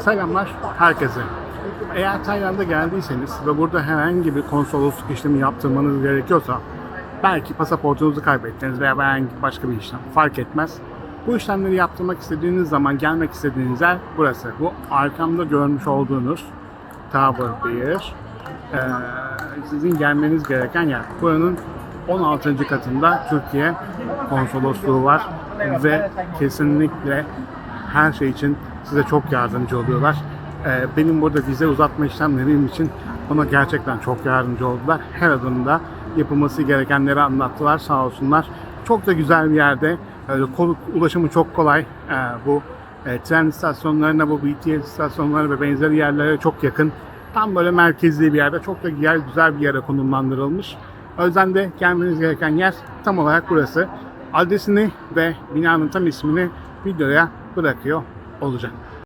Selamlar herkese. Eğer Tayland'a geldiyseniz ve burada herhangi bir konsolosluk işlemi yaptırmanız gerekiyorsa belki pasaportunuzu kaybettiniz veya herhangi başka bir işlem fark etmez. Bu işlemleri yaptırmak istediğiniz zaman gelmek istediğiniz yer burası. Bu arkamda görmüş olduğunuz Tower 1. Ee, sizin gelmeniz gereken yer. Buranın 16. katında Türkiye konsolosluğu var ve kesinlikle her şey için size çok yardımcı oluyorlar. Ee, benim burada vize uzatma işlemlerim için ona gerçekten çok yardımcı oldular. Her adımda yapılması gerekenleri anlattılar sağ olsunlar. Çok da güzel bir yerde. Ulaşımı çok kolay. Ee, bu e, tren istasyonlarına, bu BTS istasyonları ve benzeri yerlere çok yakın. Tam böyle merkezli bir yerde. Çok da yer, güzel bir yere konumlandırılmış. O yüzden de gelmeniz gereken yer tam olarak burası. Adresini ve binanın tam ismini videoya bırakıyor olacağım.